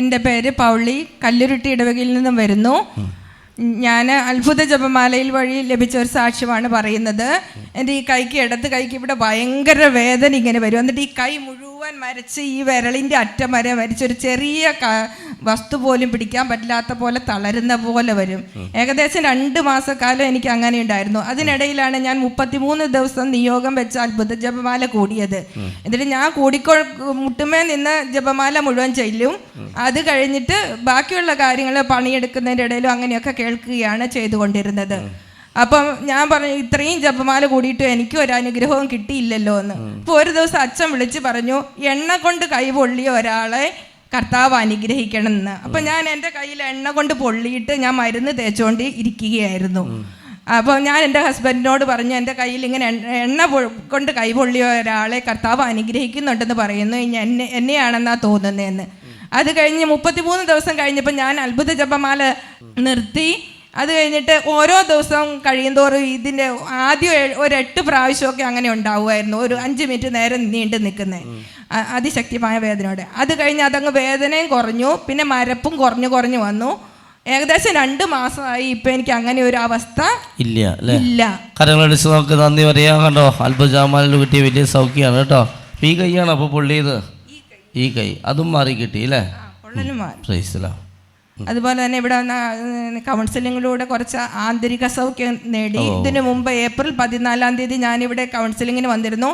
എന്റെ പേര് പൗളി കല്ലുരുട്ടി ഇടവകയിൽ നിന്നും വരുന്നു. ഞാൻ അത്ഭുത ജപമാലയിൽ വഴി ലഭിച്ച ഒരു സാക്ഷ്യമാണ് പറയുന്നത്. എന്റെ ഈ കൈക്ക് ഇടത്ത് കൈക്ക് ഇവിടെ ഭയങ്കര വേദന ഇങ്ങനെ വരും. എന്നിട്ട് ഈ കൈ മുഴുവൻ മരച്ച് ഈ വിരളിന്റെ അറ്റം വരെ മരിച്ചൊരു ചെറിയ വസ്തു പോലും പിടിക്കാൻ പറ്റില്ലാത്ത പോലെ തളരുന്ന പോലെ വരും. ഏകദേശം രണ്ട് മാസക്കാലം എനിക്ക് അങ്ങനെ ഉണ്ടായിരുന്നു. അതിനിടയിലാണ് ഞാൻ മുപ്പത്തിമൂന്ന് ദിവസം നിയോഗം വെച്ചാൽ അത്ഭുത ജപമാല കൂടിയത് എന്നിട്ട് ഞാൻ കൂടിക്കോ മുട്ടുമേ നിന്ന് ജപമാല മുഴുവൻ ചെല്ലും. അത് കഴിഞ്ഞിട്ട് ബാക്കിയുള്ള കാര്യങ്ങൾ പണിയെടുക്കുന്നതിന്റെ ഇടയിലും അങ്ങനെയൊക്കെ കേൾക്കുകയാണ് ചെയ്തുകൊണ്ടിരുന്നത്. അപ്പം ഞാൻ പറഞ്ഞു ഇത്രയും ജപമാല കൂടിയിട്ട് എനിക്കും ഒരു അനുഗ്രഹവും കിട്ടിയില്ലല്ലോ എന്ന്. അപ്പോൾ ഒരു ദിവസം അച്ഛൻ വിളിച്ച് പറഞ്ഞു എണ്ണ കൊണ്ട് കൈ പൊള്ളിയ ഒരാളെ കർത്താവ് അനുഗ്രഹിക്കണം എന്ന്. അപ്പം ഞാൻ എന്റെ കയ്യിൽ എണ്ണ കൊണ്ട് പൊള്ളിയിട്ട് ഞാൻ മരുന്ന് തേച്ചുകൊണ്ട് ഇരിക്കുകയായിരുന്നു. അപ്പോൾ ഞാൻ എന്റെ ഹസ്ബൻഡിനോട് പറഞ്ഞു എന്റെ കയ്യിൽ ഇങ്ങനെ എണ്ണ കൊണ്ട് കൈ പൊള്ളിയ ഒരാളെ കർത്താവ് അനുഗ്രഹിക്കുന്നുണ്ടെന്ന് പറയുന്നു. ഇനി എന്നെ എന്നെയാണെന്നാ തോന്നുന്നതെന്ന് അത് കഴിഞ്ഞ് മുപ്പത്തിമൂന്ന് ദിവസം കഴിഞ്ഞപ്പോൾ ഞാൻ അത്ഭുത ജപമാല നിർത്തി. അത് കഴിഞ്ഞിട്ട് ഓരോ ദിവസവും കഴിയുന്തോറും ഇതിന്റെ ആദ്യം ഒരെട്ട് ഒരു എട്ട് പ്രാവശ്യമൊക്കെ അങ്ങനെ ഉണ്ടാവുമായിരുന്നു. ഒരു അഞ്ച് മിനിറ്റ് നേരം നീണ്ടു നിൽക്കുന്നത് അതിശക്തിമായ വേദനയോടെ. അത് കഴിഞ്ഞ് അതങ്ങ് വേദനയും കുറഞ്ഞു. പിന്നെ മരപ്പും കുറഞ്ഞു കുറഞ്ഞു വന്നു. ഏകദേശം രണ്ട് മാസമായി ഇപ്പൊ എനിക്ക് അങ്ങനെ ഒരു അവസ്ഥ ഇല്ല ഇല്ല. കരങ്ങളടിച്ച് നമുക്ക് നന്ദി പറയാം കണ്ടോ? അല്പജാമാലിന് കിട്ടിയ വലിയ സൗഖ്യമാണ് കേട്ടോ. ഈ കൈയാണ് അപ്പോൾ പൊള്ളിയത്? ഈ കൈ. അതും മാറി കിട്ടി അല്ലേ? പൊള്ളലും മാറി. അതുപോലെ തന്നെ ഇവിടെ വന്ന കൗൺസിലിങ്ങിലൂടെ കുറച്ച് ആന്തരിക സൗഖ്യം നേടി. ഇതിനു മുമ്പ് ഏപ്രിൽ പതിനാലാം തീയതി ഞാനിവിടെ കൗൺസിലിങ്ങിന് വന്നിരുന്നു.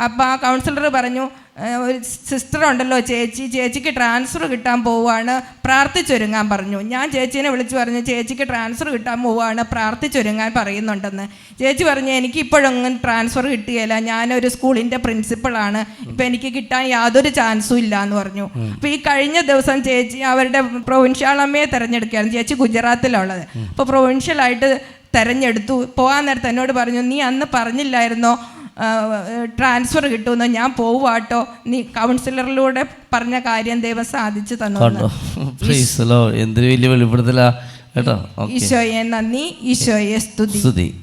അപ്പോൾ ആ കൗൺസിലർ പറഞ്ഞു "ഏഹ്, ഒരു സിസ്റ്റർ ഉണ്ടല്ലോ ചേച്ചി. ചേച്ചിക്ക് ട്രാൻസ്ഫർ കിട്ടാൻ പോവുകയാണ്. പ്രാർത്ഥിച്ചൊരുങ്ങാൻ പറഞ്ഞു. ഞാൻ ചേച്ചീനെ വിളിച്ചു പറഞ്ഞു ചേച്ചിക്ക് ട്രാൻസ്ഫർ കിട്ടാൻ പോവുകയാണ്. പ്രാർത്ഥിച്ചൊരുങ്ങാൻ പറയുന്നുണ്ടെന്ന്. ചേച്ചി പറഞ്ഞു എനിക്ക് ഇപ്പോഴൊന്നും ട്രാൻസ്ഫർ കിട്ടുകയില്ല ഞാനൊരു സ്കൂളിന്റെ പ്രിൻസിപ്പളാണ് ഇപ്പം എനിക്ക് കിട്ടാൻ യാതൊരു ചാൻസും ഇല്ല എന്ന് പറഞ്ഞു. അപ്പോൾ ഈ കഴിഞ്ഞ ദിവസം ചേച്ചി അവരുടെ പ്രൊവിൻഷ്യൽ അമ്മയെ തിരഞ്ഞെടുക്കുകയാണ്. ചേച്ചി ഗുജറാത്തിലുള്ളത്. അപ്പോൾ പ്രൊവിൻഷ്യലായിട്ട് തെരഞ്ഞെടുത്തു. പോകാൻ നേരത്തെ എന്നോട് പറഞ്ഞു നീ അന്ന് പറഞ്ഞില്ലായിരുന്നോ? ട്രാൻസ്ഫർ കിട്ടുമെന്ന് ഞാൻ പോവാട്ടോ നീ കൗൺസിലറിലൂടെ പറഞ്ഞ കാര്യം ദൈവം സാധിച്ചു തന്നു എന്ത് എന്തൊരു വലിയ വെളിപ്പെടുത്തലാ. കേട്ടോ? ഈശോയെ നന്ദി. ഈശോയെ സ്തുതി.